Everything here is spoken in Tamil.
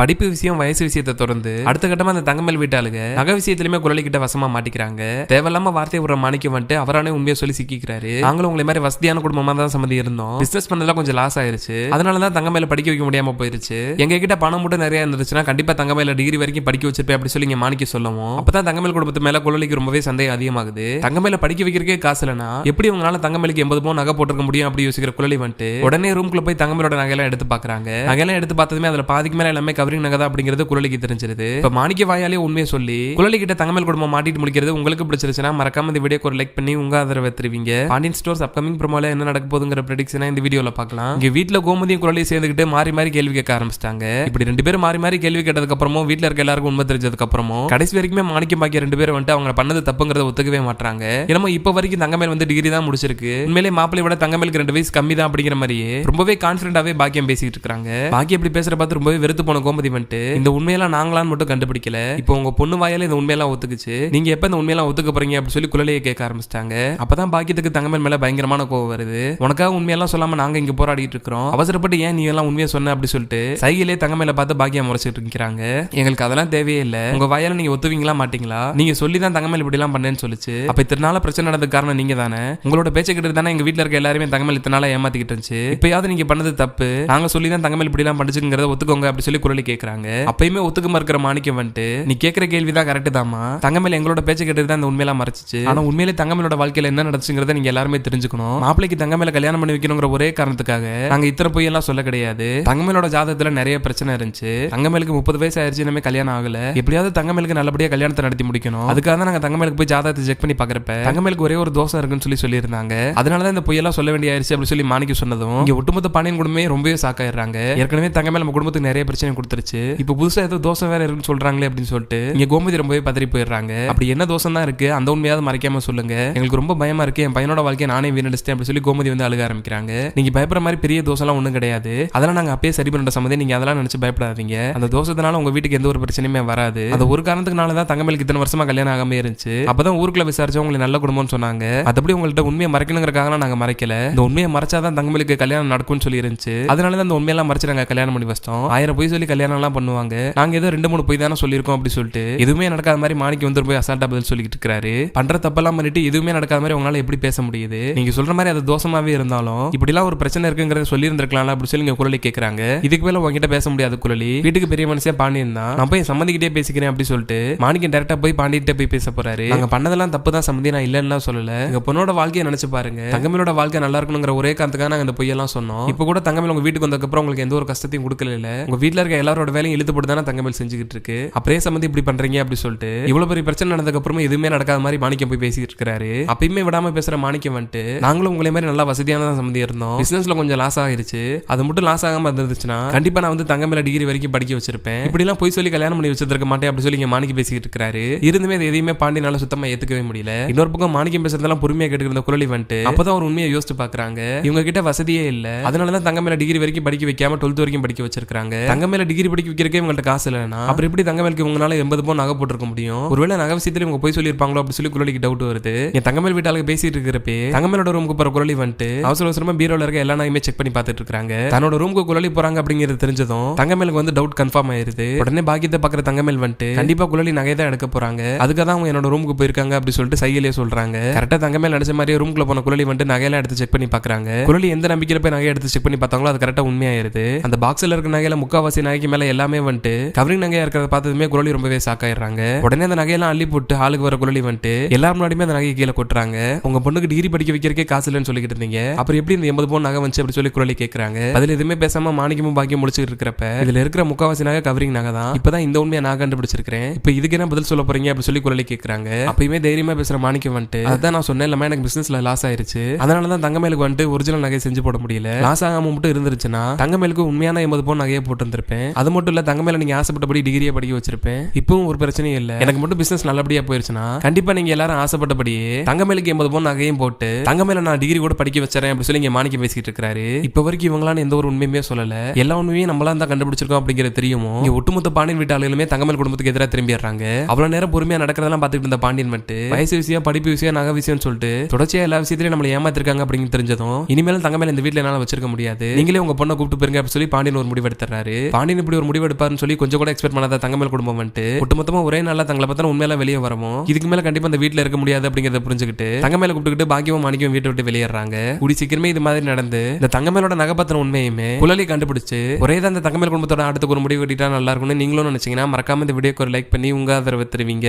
படிப்பு விஷயம் வயசு விஷயத்தை தொடர்ந்து அடுத்த கட்டமா அந்த தங்கமேல் வீட்டாளுங்க நகை விஷயத்திலுமே குரலி வசமா மாட்டிக்கிறாங்க. தேவையில்லாம வார்த்தையை விடுற மாணிக்கம் வந்துட்டு அவரானே உண்மையை சொல்லி சிக்கிக்கிறாரு. நாங்களும் உங்களை மாதிரி வசதியான குடும்பமா தான் சம்மதி இருந்தோம். பிசினஸ் பண்ணதெல்லாம் கொஞ்சம் லாஸ் ஆயிருச்சு. அதனால தான் தங்கமேல படிக்க வைக்க முடியாம போயிருச்சு. எங்க கிட்ட பணம் மட்டும் நிறைய இருந்துச்சுன்னா கண்டிப்பா தங்கமேல டிகிரி வரைக்கும் படிக்க வச்சிருப்பேன் அப்படி சொல்லி இங்க மாணிக்க சொல்லவும். அப்பதான் தங்கமேல் குடும்பத்து மேல குழலிக்கு ரொம்பவே சந்தேகம் அதிகமாகுது. தங்கமேல படிக்க வைக்கிறக்கே காசு இல்லைனா எப்படி உங்களால தங்கமேலுக்கு எண்பது பவுன் நகை போட்டிருக்க முடியும் அப்படி யோசிக்கிற குழலி வந்துட்டு உடனே ரூம்குள்ள போய் தங்கமேலோட நகையெல்லாம் எடுத்து பாக்குறாங்க நகையெல்லாம் எடுத்து பார்த்ததுமே அதுல பாதிக்கு மேல எல்லாமே கவரிங் நகை தான் அப்படிங்கிறது குழலிக்கு தெரிஞ்சிருது. இப்ப மாணிக்க வாயாலே உண்மையை சொல்லி குழலி கிட்ட தங்கமல் குடும்பம் மாட்டிட்டு முடிக்கிறது உங்களுக்கு பிடிச்சிருச்சுன்னா மறக்காம இந்த வீடியோக்கு ஒரு லைக் பண்ணி உங்க ஆதரவை தருவீங்க. பாண்டியன் ஸ்டோர்ஸ் அப்கமிங் ப்ரோமோல என்ன நடக்க போகுதுங்கிற ப்ரெடிக்ஷனை இந்த வீடியோல பார்க்கலாம். இங்க வீட்ல கோமதியும் குரலையும் சேர்ந்துக்கிட்டு மாறி மாறி கேள்வி கேட்க ஆரம்பிச்சிட்டாங்க. இப்படி ரெண்டு பேரும் மாறி மாறி கேள்வி கேட்டதுக்கு அப்புறமும் வீட்ல இருக்க எல்லாருக்கும் உண்மை தெரிஞ்சதுக்கு அப்புறமும் கடைசி வரைக்குமே மாணிக்கம் பாக்கிய ரெண்டு பேரும் வந்துட்டு அவங்க பண்ணது தப்புங்கிறத ஒத்துக்கவே மாட்டாங்க என்னமோ இப்ப வரைக்கும் தங்கமேல் வந்து டிகிரி தான் முடிச்சிருக்கு. உண்மையிலே மாப்பிளை விட தங்கமேலுக்கு ரெண்டு வயசு கம்மி தான் அப்படிங்கிற மாதிரியே ரொம்பவே கான்பிடண்டாவே பாக்கியம் பேசிட்டு இருக்காங்க பாக்கியம் இப்படி பேசுற பார்த்து ரொம்பவே வெறுத்து போன கோமதி வந்துட்டு இந்த உண்மையெல்லாம் நாங்களான்னு மட்டும் கண்டுபிடிக்கல. இப்போ உங்க பொண்ணு வாயால இந்த உண்மையெல்லாம் ஒத்துக்குச்சு. நீங்க எப்ப இந்த உண்மையெல்லாம் ஒத்துக்க போறீங்க அப்படின்னு சொல்லி குழலையை கேட்க ஆரம்பிச்சிட்டாங்க. அப்பதான் பாக்கியத்துக்கு தங்கமேல் மேல பயங்கரமான கோவம் வருது. உனக்காக உண்மையெல்லாம் சொல்லாம நாங்க இங்க போராடிட்டு இருக்கிறோம். அவசரப்பட்டு ஏன் நீ எல்லாம் உண்மையை சொன்ன அப்படி சொல்லிட்டு சைகிலே தங்கமேல பார்த்து பாக்கியம் முறைச்சிட்டு இருக்கிறாங்க. எங்களுக்கு அதெல்லாம் தேவையே இல்ல. உங்க வாயால நீங்க ஒத்துவீங்களா மாட்டீங்களா? நீங்க சொல்லி தான் தங்கமேல் இப்படி எல்லாம் பண்ணேன்னு சொல்லிச்சு. அப்ப இத்தனால பிரச்சனை நடந்த காரணம் நீங்க தானே? உங்களோட பேச்சை கிட்ட தானே எங்க வீட்டுல இருக்க எல்லாருமே தங்கமேல் இத்தனால ஏமாத்திக்கிட்டு இருந்துச்சு. இப்பயாவது நீங்க பண்ணது தப்பு. நாங்க சொல்லி தான் தங்கமேல் இப்படி எல்லாம் பண்ணுச்சுங்கிறத ஒத்துக்கோங்க அப்படி சொல்லி குரலி கேக்குறாங்க. அப்பயுமே ஒத்துக்க மறுக்கிற மாணிக்கம் வந்துட்டு நீ கேட்கிற கேள்விதான் கரெக்ட் தாமா தங்கமேல எங்களோட பேச்சை கேட்டு தான் இந்த உண்மையெல்லாம் மறைச்சிச்சு. ஆனா உண்மையிலே தங்கமேலோட வாழ்க்கையில என்ன நடச்சுங்கிறத நீங்க எல்லாருமே தெரிஞ்சுக்கணும். மாப்பிளைக்கு தங்கமேல கல்யாணம் பண்ணி வைக்கணுங்கிற ஒரே காரணத்துக்காக நாங்க இத்தனை பொய் எல்லாம் சொல்ல கிடையாது. தங்கமேலோட ஜாதகத்துல நிறைய பிரச்சனை இருந்துச்சு. தங்கமேலுக்கு முப்பது வயசு ஆயிடுச்சு இனிமே கல்யாணம் ஆகல. எப்படியாவது தங்கமேலுக்கு நல்லபடியா கல்யாணத்தை நடத்தி முடிக்கணும். அதுக்காக தான் நாங்க தங்கமேலுக்கு போய் ஜாதகத்தை செக் பண்ணி பாக்குறப்ப தங்கமேலுக்கு ஒரே ஒரு தோசை இருக்குன்னு சொல்லி சொல்லியிருந்தாங்க. அதனாலதான் இந்த பொய்யெல்லாம் சொல்ல வேண்டிய ஆயிருச்சு அப்படின்னு சொல்லி மாணிக்க சொன்னதும் இங்க ஒட்டுமொத்த பாண்டியன் குடும்பமே ரொம்பவே சாக்காயிடுறாங்க ஏற்கனவே தங்கமேல நம்ம குடும்பத்துக்கு நிறைய பிரச்சனை கொடுத்துருச்சு இப்போ புதுசா ஏதோ தோசை வேற இருக்குன்னு சொல்றாங்களே அப்படின்னு சொல்லிட்டு இங்க கோமதி ரொம்பவே பதறி போயிடுறாங்க. அப்படி என்ன தோசை தான் இருக்கு? அந்த உண்மையாவது மறைக்காம சொல்லுங்க. எங்களுக்கு ரொம்ப பயமா இருக்கு. என் பையனோட வாழ்க்கையை நானே வீணடிச்சிட்டேன் அப்படி சொல்லி கோமதி வந்து அழுக ஆரம்பிக்கிறாங்க. நீங்க பயப்படுற மாதிரி பெரிய தோசைலாம் ஒண்ணும் கிடையாது. அதெல்லாம் நாங்க அப்பயே சரி பண்ணுற சம்மந்தே நீங்க அதெல்லாம் நினைச்சு பயப்படாதீங்க. அந்த தோசத்தினால உங்க வீட்டுக்கு எந்த ஒரு பிரச்சனையுமே வராது. அந்த ஒரு காரணத்துக்குனால தான் தங்கமேலுக்கு இத்தனை வருஷமா கல்யாணம் ஆகாம இருந்துச்சு. அப்பதான் ஊருக்குள்ள விசாரிச்சு உங்களுக்கு நல்ல குடும்பம்னு சொன்னாங்க. மத்தபடி உங்கள்ட்ட உண்மையை மறைக்கணுங்கிறக்காக நாங்க மறைக்கல. இந்த உண்மையை மறைச்சாதான் தங்கமேலுக்கு கல்யாணம் நடக்கும்னு சொல்லி இருந்துச்சு. அதனால தான் இந்த உண்மையெல்லாம் மறைச்சு நாங்க கல்யாணம் பண்ணி வச்சிட்டோம். ஆயிரம் போய் சொல்லி கல்யாணம் எல்லாம் பண்ணுவாங்க. நாங்க ஏதோ ரெண்டு மூணு பொய் தானே சொல்லியிருக்கோம் அப்படி சொல்லிட்டு எதுவுமே நடக்காத மாதிரி மாணிக்கு வந்து போய் அசால்ட்டா பதில் சொல்லிட்டு இருக்காரு. பண்ற தப்பெல்லாம் பண்ணிட்டு எதுவுமே நடக்காத மாதிரி உங்களால எப்படி பேச முடியுது? நீங்க சொல்ற மாதிரி அது தோஷமாவே இருந்தாலும் இப்படிலாம் ஒரு பிரச்சனை இருக்குங்கிறத சொல்லி இருந்திருக்கலாம் அப்படி சொல்லி நீங்க குரலி கேட்கறாங்க இதுக்கு மேல உங்ககிட்ட பேச முடியாது குரலி. வீட்டுக்கு பெரிய மனுஷன் பாண்டி தான். நான் போய் சம்மந்திக்கிட்டே பேசிக்கிறேன் அப்படி சொல்லிட்டு மாணிக்கம் டேரக்டா போய் பாண்டியிட்ட போய் பேச போறாரு. நாங்க பண்ணதெல்லாம் தப்பு தான் சம்மந்தி நான் இல்லைன்னா சொல்லல. எங்க பொண்ணோட வாழ்க்கையை நினைச்சு பாருங்க. தங்கமேலோட வாழ்க்கை நல்லா இருக்கணுங்கிற ஒரே காரணத்துக்காக நாங்க இந்த பொய்யெல்லாம் சொன்னோம். இப்போ கூட தங்கமேல உங்க வீட்டுக்கு வந்ததுக்கு அப்புறம் உங்களுக்கு எந்த ஒரு கஷ்டத்தையும் கொடுக்கல இல்ல. உங்க வீட்டுல இருக்க எல்லாரோட வேலையும் இழுத்து தானே தங்கமேல் செஞ்சுக்கிட்டு இருக்கு. அப்படியே சம்மந்தி இப்படி பண்றீங்க அப்படி சொல்லிட்டு இவ்வளவு பெரிய பிரச்சனை நடந்ததுக்கு அப்புறமா எதுவுமே நடக்காத மாதிரி மாணிக்கம் போய் பேசிட்டு இருக்காரு. அப்பயுமே விடாம பேசுற மாணிக்கம் வந்துட்டு நாங்களும் உங்களை மாதிரி நல்லா வசதியான சம்மந்தி இருந்தோம். பிசினஸ்ல கொஞ்சம் லாஸ் ஆயிருச்சு. அது மட்டும் லாஸ் ஆகாம இருந்துச்சுன்னா கண்டிப்பா நான் வந்து தங்கமேல டிகிரி வரைக்கும் படிக்க வச்சிருப்பேன். இப்படி எல்லாம் போய் சொல்லி கல்யாணம் பண்ணி வச்சிருக்க மாட்டேன் அப்படி சொல்லி இங்க மாணிக்கம் பேசிட்டு இருக்காரு. இருந்துமே அது எதையுமே பாண்டியனால சுத்தமா ஏத்துக்கவே முடியல. இன்னொரு பக்கம் மாணிக்கம் பேசுறதெல்லாம் பொறுமையா கேட்டுக்கிற குரலி வந்துட்டு அப்பதான் ஒரு உண்மையை யோசிச்சு பாக்குறாங்க. இவங்க கிட்ட வசதியே இல்ல. அதனாலதான் தங்க மேல டிகிரி வரைக்கும் படிக்க வைக்காம டுவெல்த் வரைக்கும் படிக்க வச்சிருக்காங்க தங்க டிகிரி டிகிரி படிக்க வைக்கிறக்கே இவங்கள்ட்ட காசு இல்லைன்னா? அப்புறம் எப்படி தங்கமேலுக்கு உங்களால எண்பது பவுன் நகை போட்டிருக்க முடியும்? ஒருவேளை நகை விஷயத்துல இவங்க போய் சொல்லியிருப்பாங்களோ அப்படி சொல்லி குரலிக்கு டவுட் வருது. என் தங்கமேல் வீட்டாளுக்கு பேசிட்டு இருக்கிறப்பே தங்கமேலோட ரூமுக்கு போற குரலி வந்துட்டு அவசர அவசரமா பீரோல இருக்க எல்லா நகையுமே செக் பண்ணி பார்த்துட்டு இருக்காங்க. தன்னோட ரூமுக்கு குரலி போறாங்க அப்படிங்கிறது தெரிஞ்சதும் தங்கமேலுக்கு வந்து டவுட் கன்ஃபார்ம் ஆயிருது. உடனே பாக்கியத்தை பாக்குற தங்கமேல் வந்துட்டு கண்டிப்பா குரலி நகை தான் எடுக்க போறாங்க. அதுக்காக தான் அவங்க என்னோட ரூமுக்கு போயிருக்காங்க அப்படின்னு சொல்லிட்டு சையிலே சொல்றாங்க. கரெக்டா தங்கமேல் நடிச்ச மாதிரியே ரூம்குள்ள போன குரலி வந்துட்டு நகையெல்லாம் எடுத்து செக் பண்ணி பாக்குறாங்க குரலி எந்த நம்பிக்கையில போய் நகையை எடுத்து செக் பண்ணி பார்த்தாங்களோ அது கரெக்டா உண்மையாயிருது. அந்த பாக்ஸ்ல இருக்க நகையில முக்காவாசி நகைக்கு மேல எல்லாமே வந்துட்டு கவரிங் நகையா இருக்கிறத பார்த்ததுமே குரலி ரொம்பவே சாக்காயிடுறாங்க உடனே அந்த நகையெல்லாம் அள்ளி போட்டு ஹாலுக்கு வர குரலி வந்துட்டு எல்லாரும் முன்னாடியுமே அந்த நகையை கீழே கொட்டுறாங்க. உங்க பொண்ணுக்கு டிகிரி படிக்க வைக்கிறக்கே காசு இல்லைன்னு சொல்லிக்கிட்டு இருந்தீங்க. அப்புறம் எப்படி இந்த எண்பது பவுன் நகை வந்துச்சு அப்படி சொல்லி குரலி கேட்கறாங்க அதுல எதுவுமே பேசாம மாணிக்கமும் பாக்கியம் முடிச்சுட்டு இருக்கிறப்ப இதுல இருக்கிற முக்காவாசி நகை கவரிங் நகை தான். இப்பதான் இந்த உண்மையை நான் கண்டுபிடிச்சிருக்கிறேன். இப்போ இதுக்கு என்ன பதில் சொல்ல போறீங்க அப்படி சொல்லி குரலி கேட்கறாங்க அப்பயுமே தைரியமா பேசுற மாணிக்கம் வந்துட்டு அதான் நான் சொன்னேன் இல்லாம எனக்கு பிசினஸ்ல லாஸ் ஆயிருச்சு. அதனால தான் தங்கமேலுக்கு வந்துட்டு ஒரிஜினல் நகை செஞ்சு போட முடியல. லாஸ் ஆகாம மட்டும் இருந்துருச்சுன்னா தங்கமேலுக்கு உண்மையான எண்பது பவுன் நகையை போட்டுருந்திருப்பேன். அது மட்டும் இல்ல தங்கமேல நீங்க ஆசைப்பட்டபடி டிகிரியை படிக்க வச்சிருப்பேன். இப்பவும் ஒரு பிரச்சனையும் இல்ல. எனக்கு மட்டும் பிசினஸ் நல்லபடியா போயிருச்சுன்னா கண்டிப்பா நீங்க எல்லாரும் ஆசைப்பட்டபடியே தங்கமேலுக்கு எண்பது பவுன் நகையும் போட்டு தங்கமேல நான் டிகிரி கூட படிக்க வச்சறேன் அப்படி சொல்லி இங்க மாணிக்கம் பேசிட்டு இருக்காரு. இப்ப வரைக்கும் இவங்களால எந்த ஒரு உண்மையுமே சொல்லல. எல்லா உண்மையும் நம்மளா தான் கண்டுபிடிச்சிருக்கோம் அப்படிங்கிறது தெரியுமோ? இங்க ஒட்டுமொத்த பாண்டியன் வீட்டாளுமே தங்கமேல் குடும்பத்துக்கு எதிராக திரும்பிடுறாங்க. அவ்வளவு நேரம் பொறுமையா நடக்கிறதெல்லாம் பார்த்துட்டு இருந்த பாண்டியன் மட்டும் வயசு விஷயம் படிப்பு விஷயம் நகை விஷயம்னு சொல்லிட்டு தொடர்ச்சியா எல்லா விஷயத்திலயும் நம்மளை ஏமாத்திருக்காங்க அப்படின்னு தெரிஞ்சதும் இனிமேலும் தங்கமேல இந்த வீட்டுல என்னால வச்சிருக்க முடியாது. நீங்களே உங்க பொண்ணை கூப்பிட்டு போயிருங்க அப்படின்னு சொல்லி பாண்டியன் ஒரு முடிவு எடுத்துறாரு பாண்டியன் இப்படி ஒரு முடிவு எடுப்பாருன்னு சொல்லி கொஞ்சம் கூட எக்ஸ்பெக்ட் பண்ணாத தங்கமேல் குடும்பம் வந்துட்டு ஒட்டுமொத்தமா ஒரே நாள்ல தங்களை பார்த்தா உண்மையில வெளியே வரவும். இதுக்கு மேல கண்டிப்பா அந்த வீட்டில் இருக்க முடியாது அப்படிங்கறத புரிஞ்சுக்கிட்டு தங்கமேல கூப்பிட்டுக்கிட்டு பாக்கியமும் மாணிக்கம் வீட்டை விட்டு வெளியேறாங்க. கூடி சீக்கிரமே இது மாதிரி நடந்து இந்த தங்கமேலோட நகைப்பத்திரம் உண்மையுமே குழலி கண்டுபிடிச்சு ஒரே தான் அந்த தங்கமேல் குடும்பத்தோட அடுத்துக்கு ஒரு முடிவு கட்டிட்டா நல்லா இருக்கும்னு நீங்களும் நினைச்சீங்கன்னா மறக்காம இந்த வீடியோக்கு ஒரு லைக் பண்ணி உங்க ஆதரவு தருவீங்க.